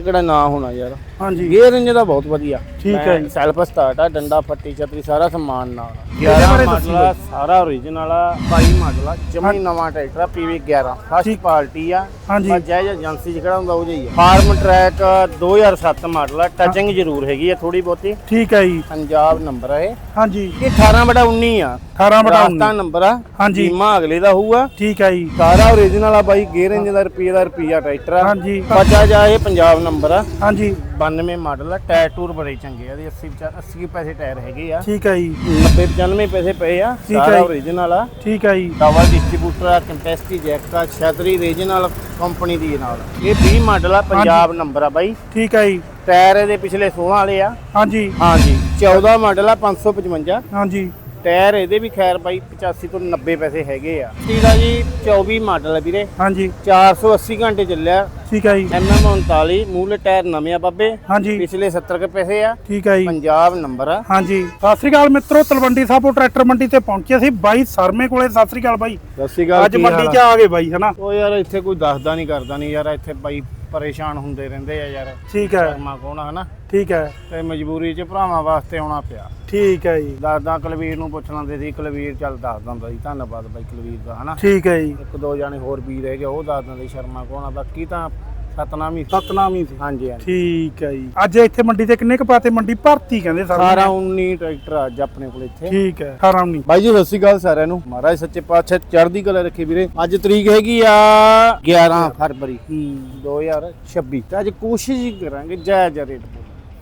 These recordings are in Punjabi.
ਇਹ ਕਿਹੜਾ ਨਾ ਹੋਣਾ ਯਾਰ? ਹਾਂਜੀ। ਗੇਅਰ ਇੰਜ ਦਾ ਬਹੁਤ ਵਧੀਆ। ਠੀਕ ਹੈ ਜੀ। ਸੈਲਫ ਸਟਾਰਟ ਆ ਡੰਡਾ ਫੱਟੀ ਛਤਰੀ ਸਾਰਾ ਸਮਾਨ ਨਾਲ। ਇਹਦੇ 11 ਬਾਰੇ ਮਾਡਲ ਦੱਸੀ ਆ ਸਾਰਾ ਓਰੀਜਨਲ ਆ 22 ਮਾਡਲ ਆ ਜਮੀ ਨਵਾਂ ਟਰੈਕਟਰ ਆ ਪੀਵੀ 11 ਫਸਟ ਠੀਕ। ਪਾਰਟੀ ਆ। ਹਾਂਜੀ। ਪਰ ਜੈ ਏਜੰਸੀ ਚ ਹੁੰਦਾ ਉਹ ਜਿਹੀ ਆ। ਫਾਰਮ ਟਰੈਕ 2007 ਮਾਡਲ ਆ ਟੱਚਿੰਗ ਜ਼ਰੂਰ ਹੈਗੀ ਆ ਥੋੜੀ ਬਹੁਤੀ। ਠੀਕ ਹੈ ਜੀ। ਪੰਜਾਬ ਨੰਬਰ ਆ ਇਹ। ਹਾਂਜੀ। ਇਹ 18 ਬਟਾ 19 ਆ। 18 ਬਟਾ ਰਾਜਸਥਾਨ ਨੰਬਰ ਆ। ਹਾਂਜੀ। ਬੀਮਾ ਅਗਲੇ ਦਾ ਹੋਊਗਾ। ਠੀਕ ਹੈ ਜੀ। ਸਾਰਾ ਓਰੀਜਨਲ ਆ ਬਾਈ ਗੇਅਰ ਇੰਜ ਦਾ ਰੁਪਈਏ ਦਾ ਰੁਪਈਆ ਟਰੈਕਟਰ ਆ। ਹਾਂਜੀ। ਬਚਾ ਜਾ ਇਹ ਪੰਜਾਬ ਨੰਬਰ ਆ। ਹਾਂਜੀ। 92 ਮਾਡਲ ਆ ਟਾਇਰ ਟੂਰ ਬੜੇ ਚੰਗੇ ਆ ਇਹਦੇ 80 ਵਿਚਾਰ- 80 ਪੈਸੇ ਟਾਇਰ ਹੈਗੇ ਆ। ਠੀਕ ਹੈ ਜੀ। 90 95 ਪੈਸੇ ਪਏ ਆ ਠੀਕ ਸਾਰਾ ਜੀ। ਓਰੀਜਨਲ ਆ। ਠੀਕ ਹੈ ਜੀ। ਡਬਲ ਡਿਸਟ੍ਰੀਬਿਊਟਰ ਆ ਕੰਟੈਸਟੀ ਜੈਕ ਆ ਛਤਰੀ ਰੀਜਨਲ ਕੰਪਨੀ ਦੀ ਨਾਲ। ਇਹ 20 ਮਾਡਲ ਆ ਪੰਜਾਬ ਨੰਬਰ ਆ ਬਾਈ। ਠੀਕ ਹੈ ਜੀ। ਟਾਇਰ ਇਹਦੇ ਪਿਛਲੇ 16 ਵਾਲੇ ਆ। ਹਾਂਜੀ। ਹਾਂਜੀ। 14 ਮਾਡਲ ਆ 555 ਹਾਂਜੀ। ਟਾਇਰ ਇਹਦੇ ਵੀ ਖੈਰ ਬਾਈ 85 ਤੋਂ 90 ਪੈਸੇ ਹੈਗੇ ਆ। ਇਹਦਾ ਜੀ। 24 ਮਾਡਲ ਆ ਵੀਰੇ। ਹਾਂਜੀ। 480 ਘੰਟੇ ਚੱਲਿਆ। ਠੀਕ ਹੈ ਜੀ। ਐਮਐਮ 39 ਮੂਲੇ ਟਾਇਰ ਨਵੇਂ ਆ ਬਾਬੇ। ਹਾਂਜੀ। ਪਿਛਲੇ 70 ਕੇ ਪੈਸੇ ਆ। ਠੀਕ ਹੈ ਜੀ। ਪੰਜਾਬ ਨੰਬਰ ਆ। ਹਾਂਜੀ। ਸਤਿ ਸ੍ਰੀ ਅਕਾਲ ਮਿੱਤਰੋ ਤਲਵੰਡੀ ਸਾਬੋ ਟਰੈਕਟਰ ਮੰਡੀ ਤੇ ਪਹੁੰਚੇ ਸੀ ਬਾਈ ਸਰਮੇ ਕੋਲੇ ਸਤਿ ਸ੍ਰੀ ਅਕਾਲ ਬਾਈ। ਸਤਿ ਸ਼੍ਰੀ ਅੱਜ ਮੰਡੀ 'ਚ ਆ ਗਏ ਬਾਈ ਹਨਾ? ਉਹ ਯਾਰ ਇੱਥੇ ਕੋਈ ਦੱਸਦਾ ਨਹੀਂ ਕਰਦਾ ਨਹੀਂ ਯਾਰ। ਇੱਥੇ ਬਾਈ ਪਰੇਸ਼ਾਨ ਹੁੰਦੇ ਰਹਿੰਦੇ ਆ ਯਾਰ। ਠੀਕ ਹੈ। ਸ਼ਰਮਾ ਕੋਣ ਹਨਾ? ਠੀਕ ਹੈ। ਤੇ ਮਜਬੂਰੀ 'ਚ ਭਰਾਵਾਂ ਵਾਸਤੇ ਆਉਣਾ ਪਿਆ। ਠੀਕ ਹੈ ਜੀ। ਦੱਸਦਾ ਕੁਲਵੀਰ ਨੂੰ ਪੁੱਛ ਲੈਂਦੇ ਸੀ ਕੁਲਵੀਰ ਚੱਲ ਦੱਸ ਦਿੰਦਾ ਸੀ ਧੰਨਵਾਦ ਬਾਈ ਕੁਲਵੀਰ ਦਾ ਹਨਾ? ਠੀਕ ਹੈ ਜੀ। ਇੱਕ ਦੋ ਜਾਣੇ ਹੋਰ ਵੀ ਰਹਿ ਗਏ ਉਹ ਦੱਸ ਦਿੰਦੇ ਸ਼ਰਮਾ ਕੋਣ ਆ ਬਾਕੀ ਤਾਂ ਸਤਨਾਮ ਹੀ ਸੀ। ਸਤਨਾਮ ਹੀ ਸੀ ਹਾਂਜੀ ਹਾਂਜੀ। ਠੀਕ ਹੈ ਜੀ। ਅੱਜ ਇੱਥੇ ਮੰਡੀ ਤੇ ਕਿੰਨੇ ਕ ਪਾਤੇ ਮੰਡੀ ਭਰਤੀ ਕਹਿੰਦੇ ਸਰ ਸਾਰਾ 19 ਟਰੈਕਟਰ ਅੱਜ ਆਪਣੇ ਕੋਲ ਇੱਥੇ। ਠੀਕ ਹੈ 18 19 ਬਾਈ ਜੀ ਸਤਿ ਸ਼੍ਰੀ ਅਕਾਲ ਸਾਰਿਆਂ ਨੂੰ। ਮਹਾਰਾਜ ਸੱਚੇ ਪਾਤਸ਼ਾਹ ਚੜ੍ਹਦੀ ਕਲਾ ਰੱਖੀ ਵੀਰੇ। ਅੱਜ ਤਰੀਕ ਹੈਗੀ ਆ 11 ਫਰਵਰੀ। 2026 ਤੇ ਅੱਜ ਕੋਸ਼ਿਸ਼ ਹੀ ਕਰਾਂਗੇ ਜਾਇਜ਼ ਰੇਟ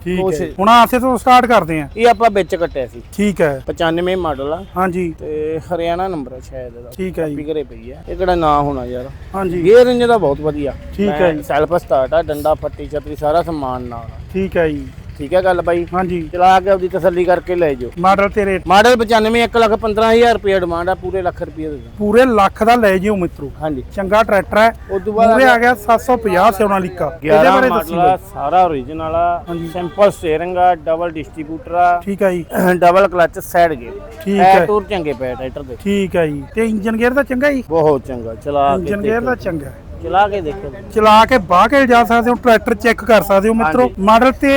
ਠੀਕ ਹੈ। ਹੁਣ ਆਸੇ ਤੋਂ ਸਟਾਰਟ ਕਰਦੇ ਆ ਇਹ ਆਪਾਂ ਵਿੱਚ ਕੱਟਿਆ ਸੀ। ਠੀਕ ਹੈ। 95 ਮਾਡਲ ਆ। ਹਾਂਜੀ। ਤੇ ਹਰਿਆਣਾ ਨੰਬਰ ਆ ਸ਼ਾਇਦ ਇਹਦਾ। ਠੀਕ ਹੈ ਜੀ। ਘਰੇ ਪਈ ਆ ਇਹ ਕਿਹੜਾ ਨਾ ਹੋਣਾ ਯਾਰ? ਹਾਂਜੀ। ਗੇਅਰ ਇੰਜ ਦਾ ਬਹੁਤ ਵਧੀਆ। ਠੀਕ ਹੈ ਜੀ। ਸੈਲਫ ਸਟਾਰਟ ਆ ਡੰਡਾ ਫੱਟੀ ਛਤਰੀ ਸਾਰਾ ਸਮਾਨ ਨਾਲ। ਠੀਕ ਹੈ ਜੀ। ਠੀਕ ਹੈ ਗੱਲ ਬਾਈ? ਹਾਂਜੀ। ਚਲਾ ਕੇ ਆਪਦੀ ਤਸੱਲੀ ਕਰਕੇ ਲੈ ਜਾਓ। ਮਾਡਲ ਤੇ ਰੇਟ ਮਾਡਲ 95 1 ਲੱਖ 15000 ਰੁਪਏ ਡਿਮਾਂਡ ਆ ਪੂਰੇ ਲੱਖ ਰੁਪਏ ਦੇ ਪੂਰੇ ਲੱਖ ਦਾ ਲੈ ਜਿਓ ਮਿੱਤਰੋ। ਹਾਂਜੀ। ਚੰਗਾ ਟਰੈਕਟਰ ਹੈ। ਉਸ ਤੋਂ ਬਾਅਦ ਪੂਰੇ ਆ ਗਿਆ 750 ਸੋਨਾ ਲਿਕਾ। ਇਹਦੇ 11 ਬਾਰੇ ਦੱਸੀ। ਸਾਰਾ ਓਰੀਜਨਲ ਆ। ਸਿੰਪਲ ਸਟੀਅਰਿੰਗ ਆ ਡਬਲ ਡਿਸਟ੍ਰੀਬਿਊਟਰ ਆ ਠੀਕ ਹੈ ਜੀ। ਡਬਲ ਕਲਚ ਸਾਈਡ ਗੇ ਠੀਕ ਹੈ। ਟੂਰ ਚੰਗੇ ਪਏ ਟਰੈਕਟਰ ਦੇ। ਠੀਕ ਹੈ ਜੀ। ਤੇ ਇੰਜਨ ਗੇਅਰ ਦਾ ਚੰਗਾ ਜੀ? ਬਹੁਤ ਚੰਗਾ ਚਲਾ ਕੇ ਇੰਜਨ ਗੇਅਰ ਦਾ। ਚੰਗਾ। ਚਲਾ ਕੇ ਦੇਖੋ। ਚਲਾ ਕੇ ਬਾਹ ਕੇ ਜਾ ਸਕਦੇ ਹੋ ਟਰੈਕਟਰ ਚੈੱਕ ਕਰ ਸਕਦੇ ਹੋ ਮਿੱਤਰੋ। ਮਾਡਲ ਤੇ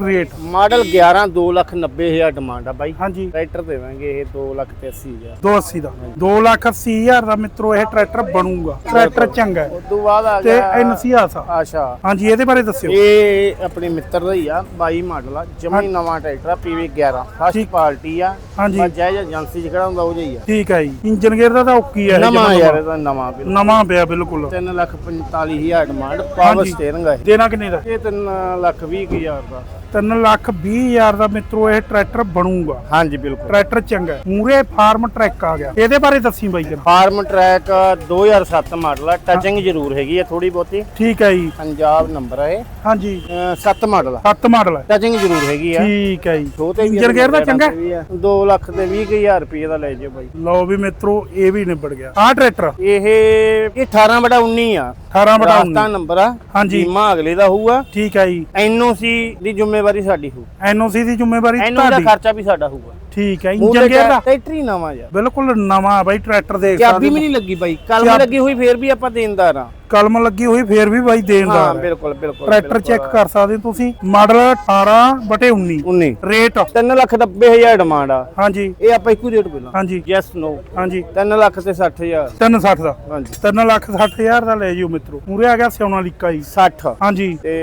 ਰੇਟ ਮਾਡਲ 11 2 ਲੱਖ 90 ਹਜ਼ਾਰ ਡਿਮਾਂਡ ਆ ਬਾਈ। ਹਾਂਜੀ। ਟਰੈਕਟਰ ਦੇਵਾਂਗੇ ਇਹ 2 ਲੱਖ ਤੇ 80 ਹਜ਼ਾਰ। 280 ਦਾ। 2 ਲੱਖ 80 ਹਜ਼ਾਰ ਦਾ ਮਿੱਤਰੋ ਇਹ ਟਰੈਕਟਰ ਬਣੂਗਾ। ਟਰੈਕਟਰ ਚੰਗਾ ਹੈ। ਉਸ ਤੋਂ ਬਾਅਦ ਆ ਤੇ ਗਿਆ ਐਨਸੀ ਆਸਾ ਆਸ਼ਾ। ਹਾਂਜੀ ਇਹਦੇ ਬਾਰੇ ਦੱਸਿਓ। ਇਹ ਆਪਣੇ ਮਿੱਤਰ ਦਾ ਹੀ ਆ 22 ਮਾਡਲ ਆ। ਜਮੀ ਨਵਾਂ ਟਰੈਕਟਰ ਆ ਪੀਵੀ 11 ਫਸਟ। ਪਾਰਟੀ ਆ। ਹਾਂਜੀ। ਪਰ ਜੈ ਏਜੰਸੀ ਚ ਹੁੰਦਾ ਉਹ ਜਿਹੀ ਆ। ਠੀਕ ਹੈ ਜੀ। ਇੰਜਨ ਗੇਅਰ ਦਾ ਤਾਂ ਓਕੀ ਹੈ ਇਹ ਨਵਾਂ ਜਮਾਂ ਯਾਰ ਇਹਦਾ ਨਵਾਂ ਬਿਲਕੁਲ ਨਵਾਂ ਪਿਆ ਬਿਲਕੁਲ। 3 ਲੱਖ 45 ਹਜ਼ਾਰ ਡਿਮਾਂਡ ਪਾਵਰ ਹਾਂਜੀ। ਸਟੀਅਰਿੰਗ ਆ ਇਹ। ਦੇਣਾ ਕਿੰਨੇ ਦਾ? ਇਹ 3 ਲੱਖ 20 ਕੁ ਹਜ਼ਾਰ ਦਾ। 3 ਲੱਖ 20 ਹਜ਼ਾਰ ਦਾ ਮਿੱਤਰੋ ਇਹ ਟਰੈਕਟਰ ਬਣੂਗਾ। ਹਾਂਜੀ ਬਿਲਕੁਲ। ਟਰੈਕਟਰ ਚੰਗਾ। ਮੂਰੇ ਫਾਰਮ ਟਰੈਕ ਆ ਗਿਆ। ਇਹਦੇ ਬਾਰੇ ਦੱਸੀ ਬਾਈ ਜਰਾ। ਫਾਰਮ ਟਰੈਕ 2007 ਮਾਡਲ ਆ। ਟੱਚਿੰਗ ਜ਼ਰੂਰ ਹੈਗੀ ਆ ਥੋੜੀ ਬਹੁਤੀ। ਠੀਕ ਹੈ ਜੀ। ਪੰਜਾਬ ਨੰਬਰ ਆ ਇਹ। ਹਾਂਜੀ। 7 ਮਾਡਲ ਆ। 7 ਮਾਡਲ ਹੈ ਟੱਚਿੰਗ ਜ਼ਰੂਰ ਹੈਗੀ ਆ। ਠੀਕ ਹੈ ਜੀ। ਛੋਟੇ ਇੰਜਨ ਗੇਅਰ ਦਾ ਚੰਗਾ ਹੈ? 2 ਲੱਖ ਤੇ 20 ਕੁ ਹਜ਼ਾਰ ਰੁਪਏ ਦਾ ਲੈ ਜਿਓ ਬਾਈ। ਲਓ ਵੀ ਮਿੱਤਰੋ ਇਹ ਵੀ ਨਿਬੜ ਗਿਆ। ਆਹ ਟਰੈਕਟਰ ਇਹ ਇਹ 18 ਬਟਾ 19 ਆ। 18 ਬਟਾ 19 ਰਾਜਸਥਾਨ ਨੰਬਰ ਆ। ਹਾਂਜੀ। ਬੀਮਾ ਅਗਲੇ ਦਾ ਹੋਊਗਾ। ਠੀਕ ਹੈ ਜੀ। ਐਨਓਸੀ ਦੀ ਜ਼ਿੰਮੇਵਾਰੀ ਸਾਡੀ ਹੋਊ। ਐਨਓਸੀ ਦੀ ਜ਼ਿੰਮੇਵਾਰੀ ਐਨਓ ਦਾ ਤੁਹਾਡੀ। ਖਰਚਾ ਵੀ ਸਾਡਾ ਹੋਊਗਾ। ਠੀਕ ਹੈ ਇੰਜਨ ਗੇਅਰ ਦਾ ਟਰੈਕਟਰੀ ਨਵਾਂ ਯਾਰ। ਬਿਲਕੁਲ ਨਵਾਂ ਬਾਈ ਟਰੈਕਟਰ ਦੇਖ ਚਾਬੀ ਵੀ ਹੋ। ਨਹੀਂ ਲੱਗੀ ਬਾਈ ਕਲਮ ਲੱਗੀ ਹੋਈ ਫੇਰ ਵੀ ਆਪਾਂ ਦੇਣਦਾਰ ਆ ਕਲਮ ਲੱਗੀ ਹੋਈ ਫੇਰ ਵੀ ਬਾਈ ਦੇਣਦਾਰ ਹੈ। ਬਿਲਕੁਲ ਬਿਲਕੁਲ ਟਰੈਕਟਰ। ਚੈੱਕ ਕਰ ਸਕਦੇ ਹੋ ਤੁਸੀਂ। Model 18 ਬਟੇ 19 19 rate? 3 ਲੱਖ 90 ਹਜ਼ਾਰ ਡਿਮਾਂਡ ਆ। ਹਾਂਜੀ। ਇਹ ਆਪਾਂ ਇੱਕੋ ਰੇਟ ਬੋਲਾਂ। ਹਾਂਜੀ। ਯੈਸ ਨੋ ਹਾਂਜੀ। 3 ਲੱਖ ਤੇ 60 ਹਜ਼ਾਰ। 360 ਦਾ। ਹਾਂਜੀ। 3 ਲੱਖ 60 ਹਜ਼ਾਰ ਦਾ ਲੈ ਜਿਓ ਮਿੱਤਰੋ। ਮੂਰੇ ਆ ਗਿਆ ਸਿਉਣਾ ਲਿਕਾ ਜੀ। 60 ਹਾਂਜੀ। ਤੇ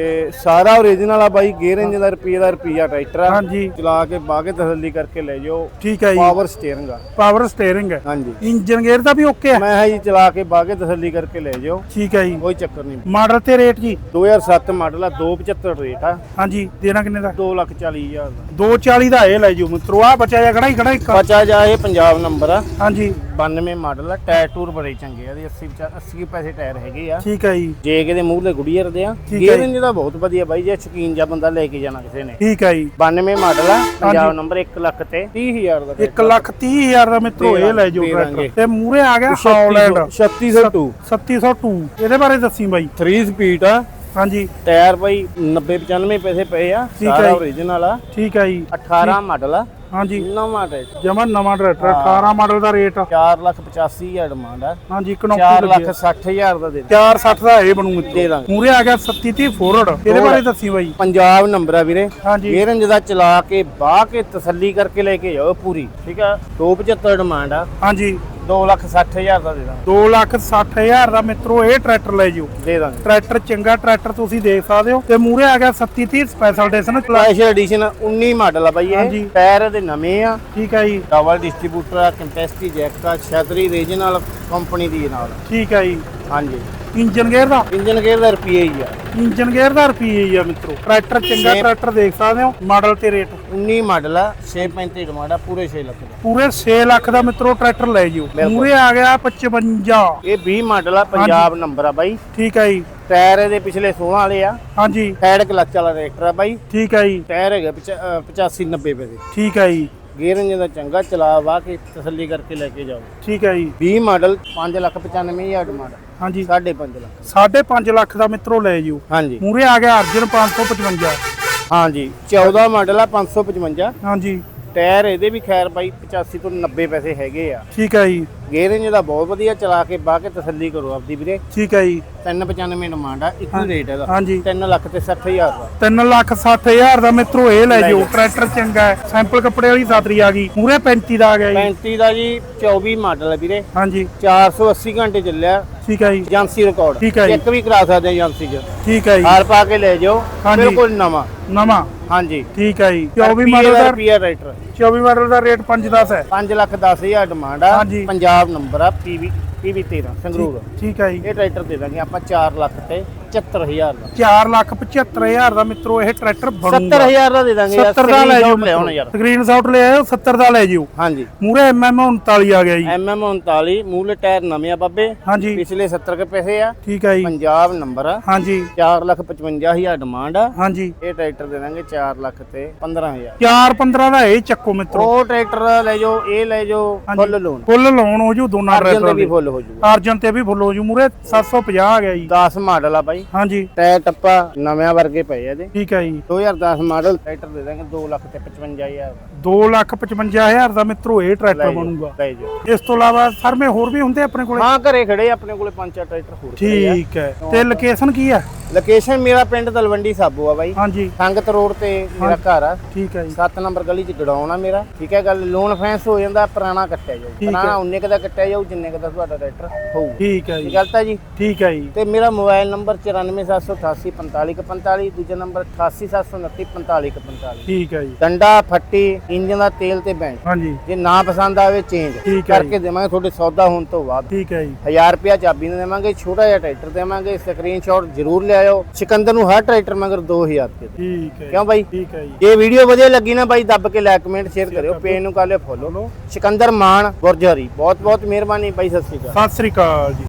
ਸਾਰਾ ਓਰੀਜਨਲ ਆ ਬਾਈ ਗੇਅਰ ਇੰਜ ਦਾ ਰੁਪਈਏ ਦਾ ਰੁਪਈਆ ਟਰੈਕਟਰ ਆ। ਹਾਂਜੀ। ਚਲਾ ਕੇ ਕੇ ਤਸੱਲੀ ਕਰਕੇ ਲੈ ਜਾਓ। ਠੀਕ ਹੈ ਜੀ। ਪਾਵਰ ਸਟੀਅਰਿੰਗ ਆ। ਪਾਵਰ ਸਟੀਅਰਿੰਗ ਹੈ। ਹਾਂਜੀ। ਇੰਜਨ ਗੇਅਰ ਦਾ ਵੀ ਓਕੇ ਹੈ। ਮੈਂ ਹੈ ਜੀ ਚਲਾ ਕੇ ਕੇ ਤਸੱਲੀ ਕਰਕੇ ਲੈ ਜਾਓ। ਠੀਕ ਹੈ ਜੀ? ਕੋਈ ਚੱਕਰ ਨਹੀਂ। ਮਾਡਲ ਤੇ ਰੇਟ ਜੀ? 2007 ਮਾਡਲ ਆ 275 ਰੇਟ ਆ। ਹਾਂਜੀ ਦੇਣਾ ਕਿੰਨੇ ਦਾ? 2 ਲੱਖ 40 ਹਜ਼ਾਰ ਦਾ। 240 ਦਾ ਇਹ ਲੈ ਜਿਓ ਮਿੱਤਰੋ ਆ ਬਚਾ ਜਾ ਖੜਾ ਹੀ ਖੜਾ ਇੱਕ ਬਚਾ ਜਾ ਇਹ ਪੰਜਾਬ ਨੰਬਰ ਆ। ਹਾਂਜੀ। 92 ਮਾਡਲ ਆ ਟਾਇਰ ਟੂਰ ਬੜੇ ਚੰਗੇ ਆ ਇਹਦੇ 80 ਵਿਚਾਰ- 80 ਪੈਸੇ ਟਾਇਰ ਹੈਗੇ ਆ। ਠੀਕ ਹੈ ਜੀ। ਜੇ ਕਿਤੇ ਮੂਹਰੇ ਗੁੜੀਅਰ ਦੇ ਆ ਠੀਕ ਹੈ ਗੇਅਰ ਜੀ। ਇੰਜ ਦਾ ਬਹੁਤ ਵਧੀਆ ਬਾਈ ਜੇ ਸ਼ਕੀਨ ਜਾਂ ਬੰਦਾ ਲੈ ਕੇ ਜਾਣਾ ਕਿਸੇ ਨੇ। ਠੀਕ ਹੈ ਜੀ। 92 ਮਾਡਲ ਆ ਪੰਜਾਬ ਨੰਬਰ 1 ਲੱਖ ਤੇ 30 ਹਜ਼ਾਰ ਦਾ 1 ਲੱਖ 30 ਹਜ਼ਾਰ ਦਾ ਮਿੱਤਰੋ ਇਹ ਲੈ ਜਿਓ ਦੇ ਟਰੈਕਟਰ। ਦਾਂਗੇ। ਤੇ ਮੂਰੇ ਆ ਗਿਆ ਹੌਲੈਂਡ 3602 3702 ਇਹਦੇ ਬਾਰੇ ਦੱਸੀ ਬਾਈ। 3 ਸਪੀਡ ਆ। ਹਾਂਜੀ। ਟਾਇਰ ਬਾਈ 90 95 ਪੈਸੇ ਪਏ ਆ ਠੀਕ ਹੈ ਸਾਰਾ ਜੀ। ਓਰੀਜਨਲ ਆ। ਠੀਕ ਹੈ ਜੀ। 18 ਮਾਡਲ ਆ। ਹਾਂਜੀ। ਨਵਾਂ ਟਰੈਕਟਰ। ਜਮਾ ਨਵਾਂ ਟਰੈਕਟਰ ਹਾਂ। 18 ਮਾਡਲ ਦਾ ਰੇਟ 4 ਲੱਖ 85 ਹਜ਼ਾਰ ਡਿਮਾਂਡ ਆ। ਹਾਂਜੀ 4 ਕਨੋਪੀ ਲੱਖ ਲੱਗੀ 60 ਹਜ਼ਾਰ ਦਾ ਦੇ ਦੇ 460 ਦਾ ਇਹ ਬਣੂ ਦੇ ਦਾਂਗੇ। ਮੂਰੇ ਆ ਗਿਆ 37 30 ਫੋਰਵਰਡ ਇਹਦੇ। ਬਾਰੇ ਦੱਸੀ ਬਾਈ। ਪੰਜਾਬ ਨੰਬਰ ਆ ਵੀਰੇ। ਹਾਂਜੀ। ਗੇਰੰਜ ਦਾ ਚਲਾ ਕੇ ਬਾਹ ਕੇ ਤਸੱਲੀ ਕਰਕੇ ਲੈ ਕੇ ਜਾਓ ਪੂਰੀ। ਠੀਕ ਆ? 275 ਡਿਮਾਂਡ ਆ। ਹਾਂਜੀ। 2 ਲੱਖ 60 ਹਜ਼ਾਰ ਦਾ ਦੇ ਦਾਂਗੇ। 2 ਲੱਖ 60 ਹਜ਼ਾਰ ਦਾ ਮਿੱਤਰੋ ਇਹ ਟਰੈਕਟਰ ਲੈ ਜਿਓ। ਦੇ ਦਾਂਗੇ। ਟਰੈਕਟਰ ਚੰਗਾ ਟਰੈਕਟਰ ਤੁਸੀਂ ਦੇਖ ਸਕਦੇ ਹੋ। ਤੇ ਮੂਰੇ ਆ ਗਿਆ 37 30 special edition special edition 19 model ਆ ਬਾਈ। ਇਹ। ਟਾਇਰ ਇਹਦੇ ਨਵੇਂ ਆ। ਠੀਕ ਹੈ ਜੀ। ਡਬਲ ਡਿਸਟ੍ਰੀਬਿਊਟਰ ਆ ਕੰਪੈਸਿਟੀ ਜੈਕ ਆ ਛਤਰੀ ਰੀਜਨਲ ਕੰਪਨੀ ਦੀ ਨਾਲ। ਠੀਕ ਹੈ ਜੀ। ਹਾਂਜੀ। ਇੰਜਨ ਗੇਅਰ ਦਾ? ਇੰਜਨ ਗੇਅਰ ਦਾ ਰੁਪਏ ਹੀ ਆ। ਇੰਜਨ ਗੇਅਰ ਦਾ ਰੁਪਈਏ ਹੀ ਆ ਮਿੱਤਰੋ। ਟਰੈਕਟਰ ਚੰਗਾ। ਟਰੈਕਟਰ ਦੇਖ ਸਕਦੇ ਹੋ ਮਾਡਲ ਤੇ ਰੇਟ। 19 ਮਾਡਲ ਆ 635 ਡਿਮਾਂਡ ਆ ਪੂਰੇ 6 ਲੱਖ ਦਾ। ਪੂਰੇ 6 ਲੱਖ ਦਾ ਮਿੱਤਰੋ ਟਰੈਕਟਰ ਲੈ ਜਿਓ। ਮੂਰੇ ਆ ਗਿਆ 55 ਇਹ 20 ਮਾਡਲ ਆ ਪੰਜਾਬ ਨੰਬਰ ਆ ਬਾਈ। ਠੀਕ ਹੈ ਜੀ। ਟਾਇਰ ਇਹਦੇ ਪਿਛਲੇ 16 ਵਾਲੇ ਆ। ਹਾਂਜੀ। ਸਾਈਡ ਕਲਚ ਵਾਲਾ ਟਰੈਕਟਰ ਆ ਬਾਈ। ਠੀਕ ਹੈ ਜੀ। ਟਾਇਰ ਹੈਗਾ 85 90 ਰੁਪਏ ਦੇ। ਠੀਕ ਹੈ ਜੀ। ਗੇਅਰ ਇੰਜਨ ਦਾ ਚੰਗਾ ਚਲਾ ਵਾ ਕੇ ਤਸੱਲੀ ਕਰਕੇ ਲੈ ਕੇ ਜਾਓ। ਠੀਕ ਹੈ ਜੀ। 20 ਮਾਡਲ 5 ਲੱਖ 95 ਹਜ਼ਾਰ ਡਿਮਾਂਡ ਹਾਂਜੀ। 5.5 ਲੱਖ। 5.5 ਲੱਖ ਦਾ ਮਿੱਤਰੋ ਲੈ ਜਿਓ। ਹਾਂਜੀ। ਮੂਰੇ ਆ ਗਿਆ ਅਰਜਨ 555 ਹਾਂਜੀ। 14 ਮਾਡਲ ਆ 555 ਹਾਂਜੀ। ਟਾਇਰ ਇਹਦੇ ਵੀ ਖੈਰ ਬਾਈ 85 ਤੋਂ 90 ਪੈਸੇ ਹੈਗੇ ਆ। ਠੀਕ ਹੈ ਜੀ। ਗੇਅਰ ਇੰਜਨ ਦਾ ਬਹੁਤ ਵਧੀਆ ਚਲਾ ਕੇ ਬਾਹ ਕੇ ਤਸੱਲੀ ਕਰੋ ਆਪਦੀ ਵੀਰੇ। ਠੀਕ ਹੈ ਜੀ। 395 ਡਿਮਾਂਡ ਆ ਇੱਕੋ ਰੇਟ ਇਹਦਾ। ਹਾਂਜੀ। 3 ਲੱਖ ਤੇ 60 ਹਜ਼ਾਰ ਦਾ। 3 ਲੱਖ 60 ਹਜ਼ਾਰ ਦਾ ਮਿੱਤਰੋ ਇਹ ਲੈ ਜਿਓ ਟਰੈਕਟਰ ਚੰਗਾ ਹੈ। ਸੈਂਪਲ ਕੱਪੜੇ ਵਾਲੀ ਸਾਤਰੀ ਆ ਗਈ। ਮੂਰੇ 35 ਦਾ ਆ ਗਿਆ ਜੀ। 35 ਦਾ ਜੀ 24 ਮਾਡਲ ਹੈ ਵੀਰੇ। ਹਾਂਜੀ। 480 ਘੰਟੇ ਚੱਲਿਆ। ਠੀਕ ਹੈ ਜੀ। ਏਜੰਸੀ ਰਿਕਾਰਡ ਠੀਕ ਹੈ। ਇੱਕ ਵੀ ਕਰਾ ਸਕਦੇ ਏਜੰਸੀ 'ਚ। ਠੀਕ ਹੈ ਜੀ। ਹਾਰ ਪਾ ਕੇ ਲੈ ਜਾਓ। ਬਿਲਕੁਲ ਨਵਾਂ। ਨਵਾਂ। ਹਾਂਜੀ। ਠੀਕ ਹੈ ਜੀ। 24 ਮਾਡਲ ਦਾ ਰੁਪਿਆ ਰਾਈਟਰ 24 ਮਾਡਲ ਦਾ ਰੇਟ 510 ਹੈ। 5 ਲੱਖ 10 ਹਜ਼ਾਰ ਡਿਮਾਂਡ ਆ। ਹਾਂਜੀ। ਪੰਜਾਬ ਨੰਬਰ ਆ ਪੀਵੀ ਪੀਵੀ 13 ਸੰਗਰੂਰ। ਠੀਕ ਹੈ ਜੀ। ਇਹ ਟਰੈਕਟਰ ਦੇ ਦਾਂਗੇ ਆਪਾਂ 4 ਲੱਖ ਤੇ। 75000 ਦਾ। 4 ਲੱਖ 75000 ਦਾ ਮਿੱਤਰੋ ਇਹ ਟਰੈਕਟਰ ਬਣੂਗਾ। 70000 ਦਾ ਦੇ ਦਾਂਗੇ 70 ਦਾ ਲੈ ਜਾਓ ਲੈ ਆਇਓ 70 ਦਾ ਲੈ ਜਿਓ। ਹਾਂਜੀ। ਮੂਰੇ ਐਮਐਮ 39 ਆ ਗਿਆ ਜੀ। ਐਮਐਮ 39 ਮੂਲੇ ਟਾਇਰ ਨਵੇਂ ਆ ਬਾਬੇ। ਹਾਂਜੀ। ਪਿਛਲੇ 70 ਕੇ ਪੈਸੇ ਆ। ਠੀਕ ਹੈ ਜੀ। ਪੰਜਾਬ ਨੰਬਰ ਆ। ਹਾਂਜੀ। 4 ਲੱਖ 55000 ਡਿਮਾਂਡ ਆ। ਹਾਂਜੀ। ਇਹ ਟਰੈਕਟਰ ਦੇ ਦਾਂਗੇ 4 ਲੱਖ ਤੇ 15000 4 15 ਦਾ ਇਹ ਚੱਕੋ ਮਿੱਤਰੋ। ਉਹ ਟਰੈਕਟਰ ਲੈ ਜਾਓ ਇਹ ਲੈ ਜਾਓ ਫੁੱਲ ਲੋਨ ਫੁੱਲ ਲਾਉਣ ਹੋ ਜੂ ਦੋਨਾਂ ਅਰਜਨ ਟਰੈਕਟਰ ਦੇ। ਵੀ ਫੁੱਲ ਹੋ ਜੂਗਾ। ਅਰਜਨ ਤੇ ਵੀ ਫੁੱਲ ਹੋ ਜੂ ਮੂਰੇ 750 ਆ ਗਿਆ ਜੀ। 10 ਮਾਡਲ ਆ ਬਾਈ। ਹਾਂਜੀ। ਟਾਇਰ ਟੱਪਾ ਨਵਿਆਂ ਵਰਗੇ ਪਏ ਆ ਇਹਦੇ। ਠੀਕ ਹੈ ਜੀ। 2010 ਮਾਡਲ ਟਰੈਕਟਰ ਦੇ ਦਾਂਗੇ 2 ਲੱਖ ਤੇ 55000 ਦਾ। 2 ਲੱਖ 55000 ਦਾ ਮਿੱਤਰੋ ਇਹ ਟਰੈਕਟਰ ਬਣੂਗਾ। ਲੈ ਜਾਓ ਇਸ ਤੋਂ ਇਲਾਵਾ ਸਰ ਮੇ ਹੋਰ ਵੀ ਹੁੰਦੇ ਆਪਣੇ ਕੋਲੇ? ਹਾਂ ਘਰੇ ਖੜੇ ਆਪਣੇ ਕੋਲੇ ਪੰਜ ਚਾਰ ਟਰੈਕਟਰ ਹੋਰ ਖੜੇ ਆ। ਠੀਕ ਹੈ। ਤੇ ਲੋਕੇਸ਼ਨ ਕੀ ਹੈ? ਲੋਕੇਸ਼ਨ ਮੇਰਾ ਪਿੰਡ ਤਲਵੰਡੀ ਸਾਬੋ ਆ ਬਾਈ। ਹਾਂਜੀ। ਸੰਗਤ ਰੋਡ ਤੇ ਮੇਰਾ ਘਰ ਆ। ਠੀਕ ਹੈ ਜੀ। 7 ਨੰਬਰ ਗਲੀ ਚ ਗਡਾਉਣ ਆ ਮੇਰਾ। ਠੀਕ ਹੈ ਗੱਲ ਲੋਨ ਫੈਂਸ ਹੋ ਜਾਂਦਾ ਪੁਰਾਣਾ ਕੱਟਿਆ ਜਾਊ। ਹੈ। ਪੁਰਾਣਾ ਉਨੇ ਕ ਦਾ ਕੱਟਿਆ ਜਾਊ ਜਿੰਨੇ ਕ ਦਾ ਤੁਹਾਡਾ ਟਰੈਕਟਰ ਹੋਊ। ਠੀਕ ਹੈ ਜੀ। ਗੱਲ ਤਾਂ ਜੀ। ਠੀਕ ਹੈ ਜੀ। ਤੇ ਮੇਰਾ ਮੋਬਾਈਲ ਨੰਬਰ 9478844545 ਦੂਜਾ ਨੰਬਰ 8879454545 ਠੀਕ ਹੈ ਜੀ। ਡੰਡਾ ਫੱਟੀ ਇੰਜਨ ਦਾ ਤੇਲ ਤੇ ਬੈਂਡ। ਹਾਂਜੀ। ਜੇ ਨਾ ਪਸੰਦ ਆਵੇ ਚੇਂਜ ਠੀਕ ਹੈ ਕਰਕੇ ਦੇਵਾਂਗੇ ਤੁਹਾਡੇ ਸੌਦਾ ਹੋਣ ਤੋਂ ਬਾਅਦ। ਠੀਕ ਹੈ ਜੀ। 1000 ਰੁਪਿਆ ਚਾਬੀ ਨੂੰ ਦੇਵਾਂਗੇ ਛੋਟਾ ਜਿਹਾ ਟਰੈਕਟਰ ਦੇਵਾਂਗੇ ਸਕਰੀਨਸ਼ਾਟ ਜ਼ਰੂਰ ਲਿਆਇਓ। ਸਿਕੰਦਰ ਨੂੰ ਹਰ ਟਰੈਕਟਰ ਮਗਰ 2000 ਰੁਪਏ ਦੇ। ਠੀਕ ਹੈ ਕਿਉਂ ਬਾਈ? ਠੀਕ ਹੈ ਜੀ। ਜੇ ਵੀਡੀਓ ਵਧੀਆ ਲੱਗੀ ਨਾ ਬਾਈ ਦੱਬ ਕੇ ਲਾਈਕ ਕਮੈਂਟ ਸ਼ੇਅਰ ਕਰਿਓ। ਪੇਜ ਨੂੰ ਕਰ ਲਿਓ ਫੋਲੋ ਸਿਕੰਦਰ ਮਾਨ ਗੁਰਜਰੀ ਬਹੁਤ ਬਹੁਤ ਮਿਹਰਬਾਨੀ ਬਾਈ ਸਤਿ ਸ਼੍ਰੀ ਅਕਾਲ। ਸਤਿ ਸ੍ਰੀ ਅਕਾਲ ਜੀ।